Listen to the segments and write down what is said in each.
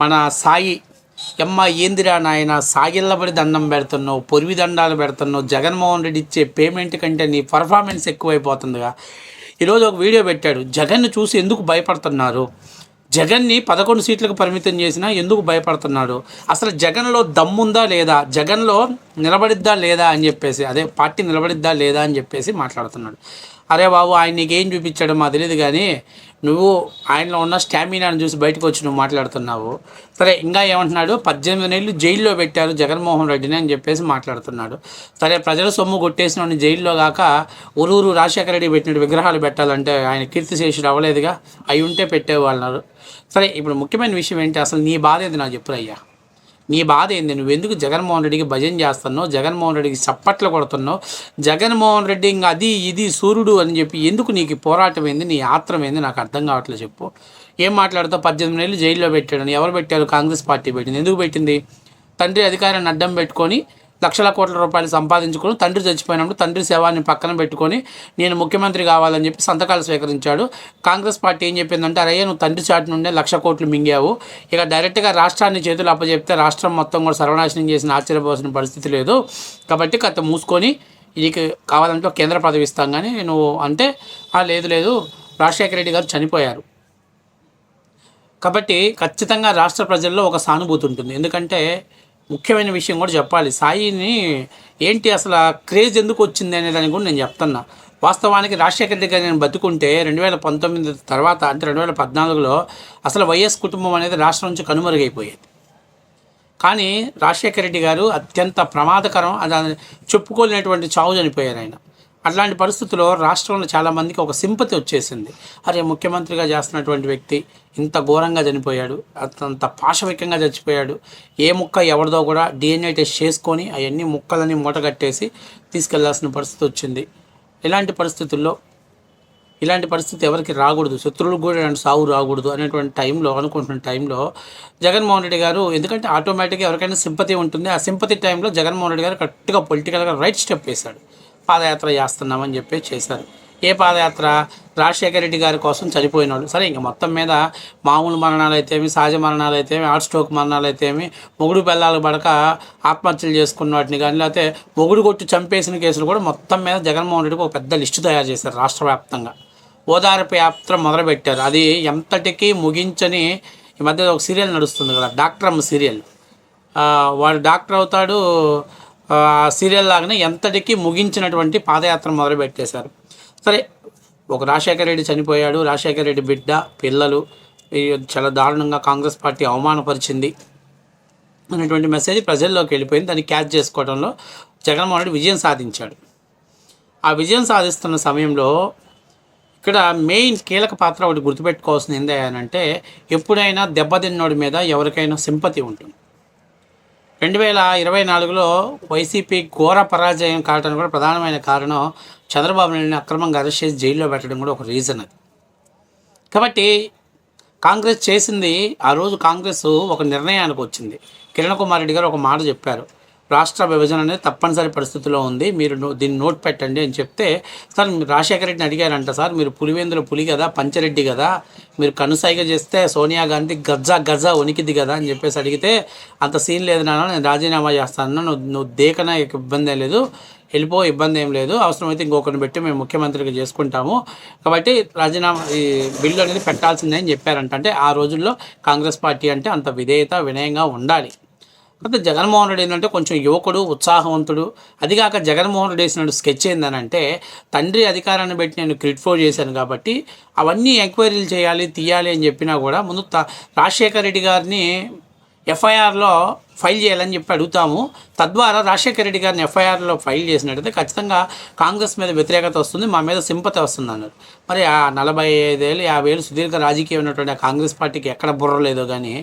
మన సాయి ఎమ్మ ఏందిరా నాయన సాగిల్లబడి దండం పెడుతున్నావు పొరివి దండాలు పెడుతున్నావు జగన్మోహన్ రెడ్డి ఇచ్చే పేమెంట్ కంటే నీ పర్ఫార్మెన్స్ ఎక్కువైపోతుందిగా. ఈరోజు ఒక వీడియో పెట్టాడు. జగన్ను చూసి ఎందుకు భయపడుతున్నారు? జగన్ని పదకొండు సీట్లకు పరిమితం చేసినా ఎందుకు భయపడుతున్నాడు? అసలు జగన్లో దమ్ముందా లేదా? జగన్లో నిలబడిద్దా లేదా అని చెప్పేసి అదే పార్టీ నిలబడిద్దా లేదా అని చెప్పేసి మాట్లాడుతున్నాడు. అరే బాబు ఆయన నీకేం చూపించాడో మా తెలియదు కానీ నువ్వు ఆయనలో ఉన్న స్టామినాను చూసి బయటకు వచ్చి నువ్వు మాట్లాడుతున్నావు. సరే ఇంకా ఏమంటున్నాడు? పద్దెనిమిది నెలలు జైల్లో పెట్టారు జగన్మోహన్ రెడ్డిని అని చెప్పేసి మాట్లాడుతున్నాడు. సరే ప్రజల సొమ్ము కొట్టేసిన జైల్లో కాక ఊరూరు రాజశేఖర రెడ్డి పెట్టినట్టు విగ్రహాలు పెట్టాలంటే ఆయన కీర్తిశేషుడు అవ్వలేదుగా? అవి ఉంటే పెట్టేవాళ్ళన్నారు సరే ఇప్పుడు ముఖ్యమైన విషయం ఏంటి? అసలు నీ బాధ ఏంది నాకు చెప్పురయ్యా నీ బాధ ఏంది? నువ్వు ఎందుకు జగన్మోహన్ రెడ్డికి భజన చేస్తున్నావు? జగన్మోహన్ రెడ్డికి చప్పట్లు కొడుతున్నావు? జగన్మోహన్ రెడ్డి ఇంకా అది ఇది సూర్యుడు అని చెప్పి ఎందుకు నీకు పోరాటం ఏంది? నీ ఆత్రం ఏంది? నాకు అర్థం కావట్లేదు చెప్పు. ఏం మాట్లాడుతావు? పద్దెనిమిది నెలలు జైల్లో పెట్టాడు ఎవరు పెట్టారు? కాంగ్రెస్ పార్టీ పెట్టింది. ఎందుకు పెట్టింది? తండ్రి అధికారాన్ని అడ్డం పెట్టుకొని లక్షల కోట్ల రూపాయలు సంపాదించుకొని తండ్రి చచ్చిపోయినప్పుడు తండ్రి శవాన్ని పక్కన పెట్టుకొని నేను ముఖ్యమంత్రి కావాలని చెప్పి సంతకాలు స్వీకరించాడు. కాంగ్రెస్ పార్టీ ఏం చెప్పిందంటే అరే నువ్వు తండ్రి చాటు నుండే లక్ష కోట్లు మింగావు. ఇక డైరెక్ట్గా రాష్ట్రాన్ని చేతులు అప్పచెప్తే రాష్ట్రం మొత్తం కూడా సర్వనాశనం చేసిన ఆశ్చర్యపోవాల్సిన పరిస్థితి లేదు. కాబట్టి కథ మూసుకొని నీకు కావాలంటే కేంద్ర పదవి ఇస్తాం. కానీ నువ్వు అంటే లేదు లేదు. రాజశేఖర రెడ్డి గారు చనిపోయారు. కాబట్టి ఖచ్చితంగా రాష్ట్ర ప్రజల్లో ఒక సానుభూతి ఉంటుంది. ఎందుకంటే ముఖ్యమైన విషయం కూడా చెప్పాలి. సాయిని ఏంటి అసలు ఆ క్రేజ్ ఎందుకు వచ్చింది అనే దాని కూడా నేను చెప్తున్నా. వాస్తవానికి రాజశేఖర రెడ్డి గారు నేను బతుకుంటే రెండు వేల పంతొమ్మిది తర్వాత అంటే రెండు వేల పద్నాలుగులో అసలు వైఎస్ కుటుంబం అనేది రాష్ట్రం నుంచి కనుమరుగైపోయేది. కానీ రాజశేఖర రెడ్డి గారు అత్యంత ప్రమాదకరం అది చెప్పుకోలేనటువంటి చావు చనిపోయారు ఆయన. అట్లాంటి పరిస్థితుల్లో రాష్ట్రంలో చాలామందికి ఒక సింపతి వచ్చేసింది. అరే ముఖ్యమంత్రిగా చేస్తున్నటువంటి వ్యక్తి ఇంత ఘోరంగా చనిపోయాడు అంత పాశవికంగా చచ్చిపోయాడు ఏ ముక్క ఎవరిదో కూడా డిఎన్ఏ టెస్ట్ చేసుకొని అవన్నీ ముక్కలని మూటగట్టేసి తీసుకెళ్ళాల్సిన పరిస్థితి వచ్చింది. ఇలాంటి పరిస్థితుల్లో ఇలాంటి పరిస్థితి ఎవరికి రాకూడదు. శత్రువులకు కూడా ఇలాంటి సావు రాకూడదు అనేటువంటి టైంలో అనుకుంటున్న టైంలో జగన్మోహన్ రెడ్డి గారు ఎందుకంటే ఆటోమేటిక్గా ఎవరికైనా సింపతి ఉంటుంది. ఆ సింపతి టైంలో జగన్మోహన్ రెడ్డి గారు కరెక్ట్గా పొలిటికల్గా రైట్ స్టెప్ వేశాడు. పాదయాత్ర చేస్తున్నామని చెప్పి చేశారు. ఏ పాదయాత్ర? రాజశేఖర రెడ్డి గారి కోసం చనిపోయిన వాళ్ళు సరే ఇంకా మొత్తం మీద మామూలు మరణాలు అయితేమి సహజ మరణాలు అయితేమి హార్ట్ స్ట్రోక్ మరణాలు అయితేమి మొగుడు పిల్లలు పడక ఆత్మహత్యలు చేసుకున్న వాటిని కానీ లేకపోతే మొగుడు కొట్టి చంపేసిన కేసులు కూడా మొత్తం మీద జగన్మోహన్ రెడ్డికి ఒక పెద్ద లిస్టు తయారు చేశారు రాష్ట్ర వ్యాప్తంగా. ఓదార్పు యాత్ర మొదలుపెట్టారు. అది ఎంతటికీ ముగించని ఈ మధ్య ఒక సీరియల్ నడుస్తుంది కదా డాక్టర్ అమ్మ సీరియల్. వాడు డాక్టర్ అవుతాడు సీరియల్ లాగానే ఎంతటికి ముగించినటువంటి పాదయాత్ర మొదలు పెట్టేశారు సరే ఒక రాజశేఖర రెడ్డి చనిపోయాడు. రాజశేఖర రెడ్డి బిడ్డ పిల్లలు చాలా దారుణంగా కాంగ్రెస్ పార్టీ అవమానపరిచింది అనేటువంటి మెసేజ్ ప్రజల్లోకి వెళ్ళిపోయింది. దాన్ని క్యాచ్ చేసుకోవడంలో జగన్మోహన్ రెడ్డి విజయం సాధించాడు. ఆ విజయం సాధిస్తున్న సమయంలో ఇక్కడ మెయిన్ కీలక పాత్ర ఒకటి గుర్తుపెట్టుకోవాల్సింది ఏంటి ఎప్పుడైనా దెబ్బతిన్నోడి మీద ఎవరికైనా సింపతి ఉంటుంది. రెండు వేల ఇరవై నాలుగులో వైసీపీ ఘోర పరాజయం కావడానికి కూడా ప్రధానమైన కారణం చంద్రబాబు నాయుడిని అక్రమంగా అరెస్ట్ చేసి జైల్లో పెట్టడం కూడా ఒక రీజన్ అది. కాబట్టి కాంగ్రెస్ చేసింది ఆ రోజు కాంగ్రెస్ ఒక నిర్ణయానికి వచ్చింది. కిరణ్ కుమార్ రెడ్డి గారు ఒక మాట చెప్పారు. రాష్ట్ర విభజన అనేది తప్పనిసరి పరిస్థితిలో ఉంది. మీరు నో- దీన్ని నోట్ పెట్టండి అని చెప్తే సార్ మీరు రాజశేఖర రెడ్డిని అడిగారంట సార్ మీరు పులివేందుల పులి కదా పంచరెడ్డి కదా మీరు కనుసైగ చేస్తే సోనియా గాంధీ గజ్జా గజ్జా వణికిద్ది కదా అని చెప్పేసి అడిగితే అంత సీన్ లేదు నాన్న నేను రాజీనామా చేస్తాను నువ్వు నువ్వు దేకన ఇబ్బంది ఏం లేదు వెళ్ళిపో ఇబ్బంది ఏం లేదు అవసరమైతే ఇంకొకరిని పెట్టి మేము ముఖ్యమంత్రికి చేసుకుంటాము. కాబట్టి రాజీనామా ఈ బిల్లు అనేది పెట్టాల్సిందే అని చెప్పారంట. అంటే ఆ రోజుల్లో కాంగ్రెస్ పార్టీ అంటే అంత విధేయత వినయంగా ఉండాలి. కాకపోతే జగన్మోహన్ రెడ్డి ఏంటంటే కొంచెం యువకుడు ఉత్సాహవంతుడు. అదిగాక జగన్మోహన్ రెడ్డి వేసిన స్కెచ్ ఏందనంటే తండ్రి అధికారాన్ని పెట్టి నేను క్రిటిఫో చేశాను కాబట్టి అవన్నీ ఎంక్వైరీలు చేయాలి తీయాలి అని చెప్పినా కూడా ముందు త రాజశేఖర రెడ్డి గారిని ఎఫ్ఐఆర్లో ఫైల్ చేయాలని చెప్పి అడుగుతాము. తద్వారా రాజశేఖర రెడ్డి గారిని ఎఫ్ఐఆర్లో ఫైల్ చేసినట్టయితే ఖచ్చితంగా కాంగ్రెస్ మీద వ్యతిరేకత వస్తుంది మా మీద సింపతి వస్తుంది అన్నారు. మరి ఆ నలభై ఐదేళ్ళు యాభై ఏళ్ళు సుదీర్ఘ రాజకీయం ఉన్నటువంటి ఆ కాంగ్రెస్ పార్టీకి ఎక్కడ బుర్ర లేదో కానీ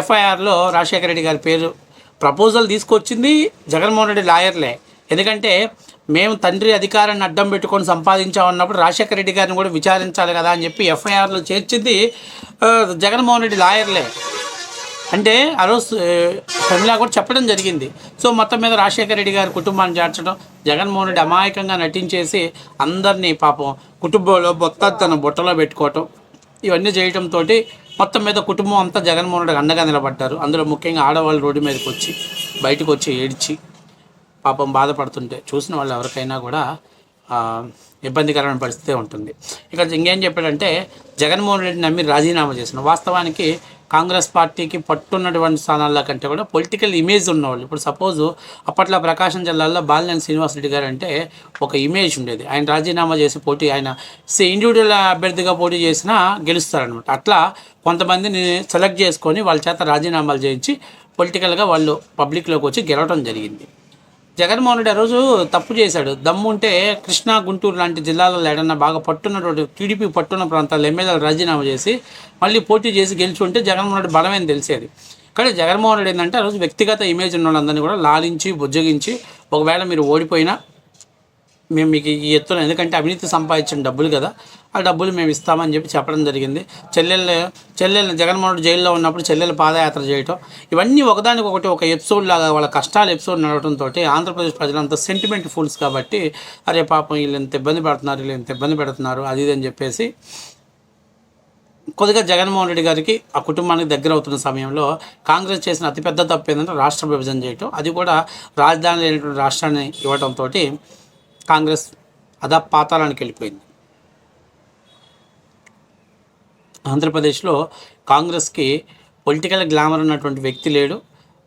ఎఫ్ఐఆర్లో రాజశేఖర రెడ్డి గారి పేరు ప్రపోజల్ తీసుకొచ్చింది జగన్మోహన్ రెడ్డి లాయర్లే. ఎందుకంటే మేము తండ్రి అధికారాన్ని అడ్డం పెట్టుకొని సంపాదించామన్నప్పుడు రాజశేఖర రెడ్డి గారిని కూడా విచారించాలి కదా అని చెప్పి ఎఫ్ఐఆర్లో చేర్చింది జగన్మోహన్ రెడ్డి లాయర్లే. అంటే ఆ రోజు ప్రమిళ కూడా చెప్పడం జరిగింది. సో మొత్తం మీద రాజశేఖర రెడ్డి గారి కుటుంబాన్ని చేర్చడం జగన్మోహన్ రెడ్డి అమాయకంగా నటించేసి అందరినీ పాపం కుటుంబంలో బొత్త తన బుట్టలో పెట్టుకోవటం ఇవన్నీ చేయడంతో మొత్తం మీద కుటుంబం అంతా జగన్మోహన్ రెడ్డి అండగా నిలబడ్డారు. అందులో ముఖ్యంగా ఆడవాళ్ళు రోడ్డు మీదకి వచ్చి బయటకు వచ్చి ఏడ్చి పాపం బాధపడుతుంటే చూసిన వాళ్ళు ఎవరికైనా కూడా ఇబ్బందికరమైన పరిస్థితి ఉంటుంది. ఇక ఇంకేం చెప్పాడంటే జగన్మోహన్ రెడ్డి నమ్మి రాజీనామా చేసిన వాస్తవానికి కాంగ్రెస్ పార్టీకి పట్టున్నటువంటి స్థానాల కంటే కూడా పొలిటికల్ ఇమేజ్ ఉన్నవాళ్ళు. ఇప్పుడు సపోజ్ అప్పట్లో ప్రకాశం జిల్లాలో బాలినేని శ్రీనివాసరెడ్డి గారు అంటే ఒక ఇమేజ్ ఉండేది. ఆయన రాజీనామా చేసి పోటీ ఆయన ఇండివిజువల్ అభ్యర్థిగా పోటీ చేసినా గెలుస్తారనమాట అట్లా కొంతమందిని సెలెక్ట్ చేసుకొని వాళ్ళ చేత రాజీనామాలు చేయించి పొలిటికల్గా వాళ్ళు పబ్లిక్లోకి వచ్చి గెలవడం జరిగింది. జగన్మోహన్ రెడ్డి ఆ రోజు తప్పు చేశాడు. దమ్ముంటే కృష్ణా గుంటూరు లాంటి జిల్లాలలో ఏడన్నా బాగా పట్టున్నటువంటి టీడీపీ పట్టున్న ప్రాంతాల్లో ఎమ్మెల్యేలు రాజీనామా చేసి మళ్ళీ పోటీ చేసి గెలిచి ఉంటే జగన్మోహన్ రెడ్డి బలమేం తెలిసేది. కానీ జగన్మోహన్ రెడ్డి ఏంటంటే ఆ రోజు వ్యక్తిగత ఇమేజ్ ఉన్న వాళ్ళందరినీ కూడా లాలించి బుజ్జగించి ఒకవేళ మీరు ఓడిపోయినా మేము మీకు ఈ ఎత్తున ఎందుకంటే అవినీతి సంపాదించిన డబ్బులు కదా ఆ డబ్బులు మేము ఇస్తామని చెప్పి చెప్పడం జరిగింది. చెల్లెళ్ళ చెల్లెలు జగన్మోహన్ రెడ్డి జైల్లో ఉన్నప్పుడు చెల్లెలు పాదయాత్ర చేయటం ఇవన్నీ ఒకదానికొకటి ఒక ఎపిసోడ్ లాగా వాళ్ళ కష్టాలు ఎపిసోడ్ నడవడంతో ఆంధ్రప్రదేశ్ ప్రజలంతా సెంటిమెంట్ ఫుల్స్ కాబట్టి అరే పాపం వీళ్ళు ఎంత ఇబ్బంది పడుతున్నారు వీళ్ళు ఎంత ఇబ్బంది పెడుతున్నారు అది ఇది అని చెప్పేసి కొద్దిగా జగన్మోహన్ రెడ్డి గారికి ఆ కుటుంబానికి దగ్గర అవుతున్న సమయంలో కాంగ్రెస్ చేసిన అతిపెద్ద తప్పు ఏంటంటే రాష్ట్ర విభజన చేయటం. అది కూడా రాజధాని లేనటువంటి రాష్ట్రాన్ని ఇవ్వడంతో కాంగ్రెస్ అదా పాతాళానికి వెళ్ళిపోయింది. ఆంధ్రప్రదేశ్లో కాంగ్రెస్కి పొలిటికల్ గ్లామర్ ఉన్నటువంటి వ్యక్తి లేడు.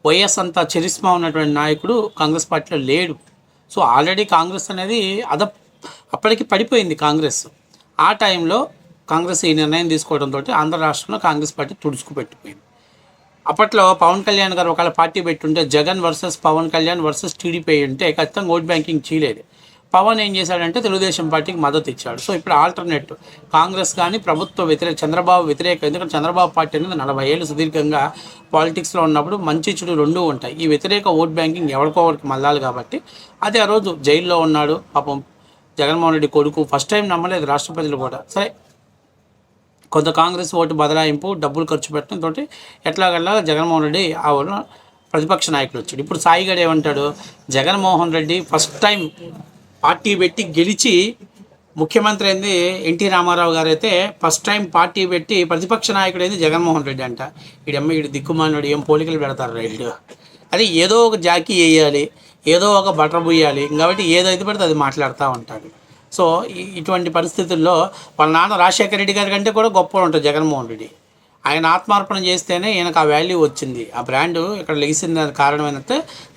వైఎస్ అంతా చరిస్మా ఉన్నటువంటి నాయకుడు కాంగ్రెస్ పార్టీలో లేడు. సో ఆల్రెడీ కాంగ్రెస్ అనేది అద అప్పటికి పడిపోయింది కాంగ్రెస్. ఆ టైంలో కాంగ్రెస్ ఈ నిర్ణయం తీసుకోవడంతో ఆంధ్ర రాష్ట్రంలో కాంగ్రెస్ పార్టీ తుడుచుకుపెట్టిపోయింది అప్పట్లో పవన్ కళ్యాణ్ గారు ఒకవేళ పార్టీ పెట్టుంటే Jagan versus Pawan Kalyan versus TDP అయి ఉంటే ఖచ్చితంగా ఓట్ బ్యాంకింగ్ చేయలేదు. పవన్ ఏం చేశాడంటే తెలుగుదేశం పార్టీకి మద్దతు ఇచ్చాడు. సో ఇప్పుడు ఆల్టర్నేట్ కాంగ్రెస్ కానీ ప్రభుత్వ వ్యతిరేక చంద్రబాబు వ్యతిరేక ఎందుకంటే చంద్రబాబు పార్టీ అనేది నలభై ఏళ్ళు సుదీర్ఘంగా పాలిటిక్స్లో ఉన్నప్పుడు మంచి చెడు రెండూ ఉంటాయి. ఈ వ్యతిరేక ఓట్ బ్యాంకింగ్ ఎవరికోవరికి మళ్ళాలి కాబట్టి అది ఆ రోజు జైల్లో ఉన్నాడు పాపం జగన్మోహన్ రెడ్డి కొడుకు. ఫస్ట్ టైం నమ్మలేదు రాష్ట్ర ప్రజలు కూడా. సరే కొంత కాంగ్రెస్ ఓటు బదలాయింపు డబ్బులు ఖర్చు పెట్టడంతో ఎట్లాగల్లా జగన్మోహన్ రెడ్డి ఆ ప్రతిపక్ష నాయకులు వచ్చాడు. ఇప్పుడు సాయిగడ్ ఏమంటాడు? Jaganmohan Reddy first time party పెట్టి గెలిచి ముఖ్యమంత్రి అయింది ఎన్టీ రామారావు గారు అయితే ఫస్ట్ టైం పార్టీ పెట్టి ప్రతిపక్ష నాయకుడు అయింది జగన్మోహన్ రెడ్డి అంట. వీడమ్మ వీడు దిక్కుమానుడు ఏం పోలికలు పెడతారు రైళ్ళు అది ఏదో ఒక జాకీ వేయాలి ఏదో ఒక బటర్ బుయ్యాలి కాబట్టి ఏదైతే పడితే అది మాట్లాడుతూ ఉంటాడు. సో ఇటువంటి పరిస్థితుల్లో వాళ్ళ నాన్న రాజశేఖర రెడ్డి గారి కంటే కూడా గొప్ప ఉంటుంది జగన్మోహన్ రెడ్డి. ఆయన ఆత్మార్పణ చేస్తేనే ఈయనకు ఆ వాల్యూ వచ్చింది. ఆ బ్రాండ్ ఇక్కడ లెగిసింది దానికి కారణం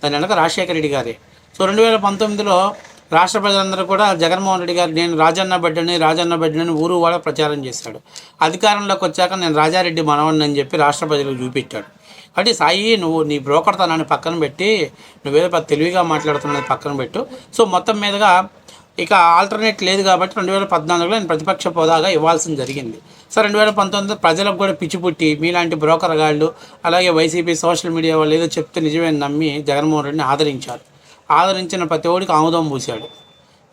దాని వెనక రాజశేఖర రెడ్డి గారే. సో రెండు వేల పంతొమ్మిదిలో రాష్ట్ర ప్రజలందరూ కూడా జగన్మోహన్ రెడ్డి గారు నేను రాజన్న బిడ్డని రాజన్న బిడ్డని ఊరు కూడా ప్రచారం చేశాడు. అధికారంలోకి వచ్చాక నేను రాజారెడ్డి మనవడిని అని చెప్పి రాష్ట్ర ప్రజలకు చూపించాడు. కాబట్టి సాయి నువ్వు నీ బ్రోకర్తనాన్ని పక్కన పెట్టి నువ్వేదో తెలివిగా మాట్లాడుతున్నది పక్కన పెట్టు. సో మొత్తం మీదుగా ఇక ఆల్టర్నేట్ లేదు కాబట్టి రెండు వేల పద్నాలుగులో నేను ప్రతిపక్ష హోదాగా ఇవ్వాల్సింది జరిగింది. సో రెండు వేల పంతొమ్మిది ప్రజలకు కూడా పిచ్చి పుట్టి మీలాంటి బ్రోకర్ గాళ్ళు అలాగే వైసీపీ సోషల్ మీడియా వాళ్ళు ఏదో చెప్తే నిజమే నమ్మి జగన్మోహన్ రెడ్డిని ఆదరించారు. ఆదరించిన ప్రతి ఒడికి ఆముదం పూశాడు.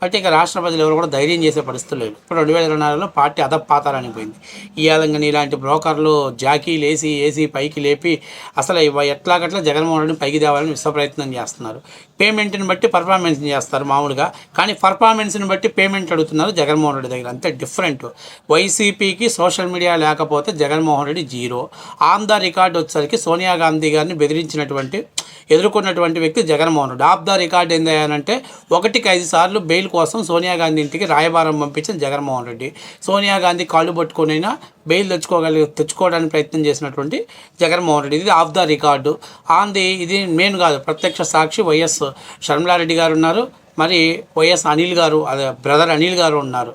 అంటే ఇక రాష్ట్ర ప్రజలు ఎవరు కూడా ధైర్యం చేసే పరిస్థితులు లేవు. ఇప్పుడు రెండు వేల ఇరవై నాలుగులో పార్టీ అదపాతాలని పోయింది ఇవాళ ఇలాంటి బ్రోకర్లు జాకీలు వేసి వేసి పైకి లేపి అసలు ఎట్లాగట్లా జగన్మోహన్ రెడ్డిని పైకి తేవాలని విశ్వ ప్రయత్నం చేస్తున్నారు. పేమెంట్ని బట్టి పర్ఫార్మెన్స్ చేస్తారు మామూలుగా. కానీ పర్ఫార్మెన్స్ని బట్టి పేమెంట్ అడుగుతున్నారు జగన్మోహన్ రెడ్డి దగ్గర. అంతే డిఫరెంట్ వైసీపీకి సోషల్ మీడియా లేకపోతే Jaganmohan Reddy zero. On the record వచ్చేసరికి సోనియా గాంధీ గారిని బెదిరించినటువంటి ఎదుర్కొన్నటువంటి వ్యక్తి Jaganmohan Reddy. Off the record ఏందంటే ఒకటికి ఐదు సార్లు బెయిల్ కోసం సోనియా గాంధీ ఇంటికి రాయబారం పంపించిన జగన్మోహన్ రెడ్డి. సోనియా గాంధీ కాళ్ళు పట్టుకునైనా బెయిల్ తెచ్చుకోగలి తెచ్చుకోవడానికి ప్రయత్నం చేసినటువంటి జగన్మోహన్ రెడ్డి. ఇది off the record. On the ఇది మెయిన్ కాదు ప్రత్యక్ష సాక్షి వైఎస్ షర్మిలారెడ్డి గారు ఉన్నారు. మరి వైఎస్ అనిల్ గారు అదే బ్రదర్ అనిల్ గారు ఉన్నారు.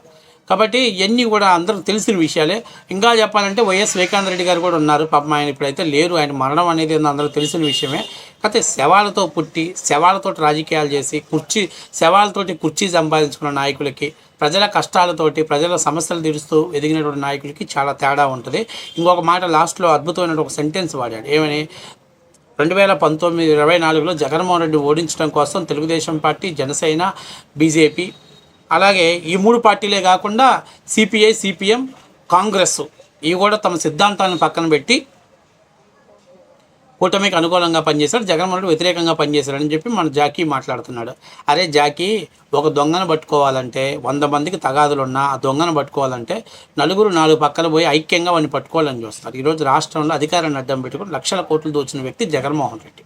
కాబట్టి ఇవన్నీ కూడా అందరూ తెలిసిన విషయాలే. ఇంకా చెప్పాలంటే వైఎస్ వివేకానంద రెడ్డి గారు కూడా ఉన్నారు. పాపం ఆయన ఇప్పుడైతే లేరు. ఆయన మరణం అనేది అందరూ తెలిసిన విషయమే. కాకపోతే శవాలతో పుట్టి శవాలతో రాజకీయాలు చేసి కుర్చీ శవాలతోటి కుర్చీ సంపాదించుకున్న నాయకులకి ప్రజల కష్టాలతోటి ప్రజల సమస్యలు తీరుస్తూ ఎదిగినటువంటి నాయకులకి చాలా తేడా ఉంటుంది. ఇంకొక మాట లాస్ట్లో అద్భుతమైన ఒక సెంటెన్స్ వాడాడు. ఏమని? రెండు వేల పంతొమ్మిది ఇరవై నాలుగులో జగన్మోహన్ రెడ్డి ఓడించడం కోసం తెలుగుదేశం పార్టీ జనసేన బీజేపీ అలాగే ఈ మూడు పార్టీలే కాకుండా సిపిఐ సిపిఎం కాంగ్రెస్. ఇవి కూడా తమ సిద్ధాంతాలను పక్కన పెట్టి కూటమికి అనుకూలంగా పనిచేశాడు జగన్మోహన్ రెడ్డి వ్యతిరేకంగా పనిచేశాడని చెప్పి మన జాకీ మాట్లాడుతున్నాడు. అరే జాకీ ఒక దొంగను పట్టుకోవాలంటే వంద మందికి తగాదులున్నా ఆ దొంగను పట్టుకోవాలంటే నలుగురు నాలుగు పక్కన పోయి ఐక్యంగా వాడిని పట్టుకోవాలని చూస్తారు ఈరోజు రాష్ట్రంలో అధికారాన్ని అడ్డం పెట్టుకుని లక్షల కోట్లు దోచిన వ్యక్తి జగన్మోహన్ రెడ్డి.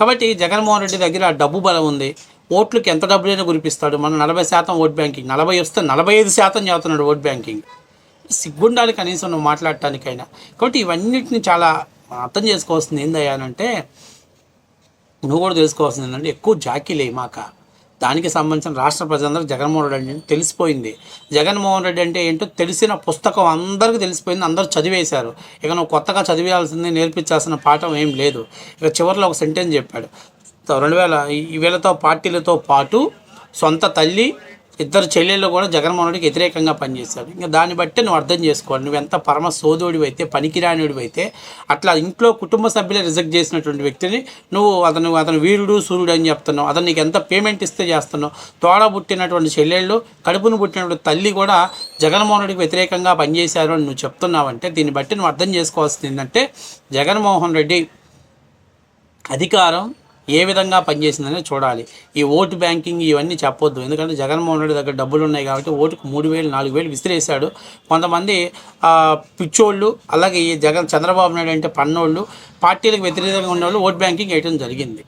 కాబట్టి జగన్మోహన్ రెడ్డి దగ్గర ఆ డబ్బు బలం ఉంది. ఓట్లకి ఎంత డబ్బులైనా కురిపిస్తాడు మన నలభై శాతం ఓట్ బ్యాంకింగ్. నలభై వస్తే నలభై ఐదు శాతం చదువుతున్నాడు ఓట్ బ్యాంకింగ్. సిగ్గుండాలి కనీసం నువ్వు మాట్లాడటానికైనా. కాబట్టి ఇవన్నిటిని చాలా అర్థం చేసుకోవాల్సింది ఏందయ్యా అంటే నువ్వు కూడా తెలుసుకోవాల్సింది ఏంటంటే ఎక్కువ జాకీలే మాక. దానికి సంబంధించిన రాష్ట్ర ప్రజలందరూ జగన్మోహన్ రెడ్డి అంటే తెలిసిపోయింది. జగన్మోహన్ రెడ్డి అంటే ఏంటో తెలిసిన పుస్తకం అందరికీ తెలిసిపోయింది. అందరూ చదివేశారు. ఇక నువ్వు కొత్తగా చదివేయాల్సింది నేర్పించాల్సిన పాఠం ఏం లేదు. ఇక చివరిలో ఒక సెంటెన్స్ చెప్పాడు. రెండు వేల ఈ వీళ్ళతో పార్టీలతో పాటు సొంత తల్లి ఇద్దరు చెల్లెళ్ళు కూడా జగన్మోహన్ రెడ్డికి వ్యతిరేకంగా పనిచేశాడు ఇంకా దాన్ని బట్టి నువ్వు అర్థం చేసుకోవాలి. నువ్వు ఎంత పరమ సోదోడివి అయితే పనికిరానివి అయితే అట్లా ఇంట్లో కుటుంబ సభ్యులే రిజెక్ట్ చేసినటువంటి వ్యక్తిని నువ్వు అతను అతను వీరుడు సూర్యుడు అని చెప్తున్నావు. అతను నీకు ఎంత పేమెంట్ ఇస్తే చేస్తున్నావు. తోడ పుట్టినటువంటి చెల్లెళ్ళు కడుపును పుట్టినటువంటి తల్లి కూడా జగన్మోహన్ రెడ్డికి వ్యతిరేకంగా పనిచేశారు అని నువ్వు చెప్తున్నావంటే దీన్ని బట్టి నువ్వు అర్థం చేసుకోవాల్సింది ఏంటంటే జగన్మోహన్ రెడ్డి అధికారం ఏ విధంగా పనిచేసిందనే చూడాలి. ఈ ఓటు బ్యాంకింగ్ ఇవన్నీ చెప్పొద్దు. ఎందుకంటే జగన్మోహన్ రెడ్డి దగ్గర డబ్బులు ఉన్నాయి కాబట్టి ఓటుకు మూడు వేలు నాలుగు వేలు విసిరేశాడు. కొంతమంది పిచ్చోళ్ళు అలాగే ఈ జగన్ చంద్రబాబు నాయుడు అంటే పన్నోళ్ళు పార్టీలకు వ్యతిరేకంగా ఉన్నవాళ్ళు ఓట్ బ్యాంకింగ్ వేయడం జరిగింది.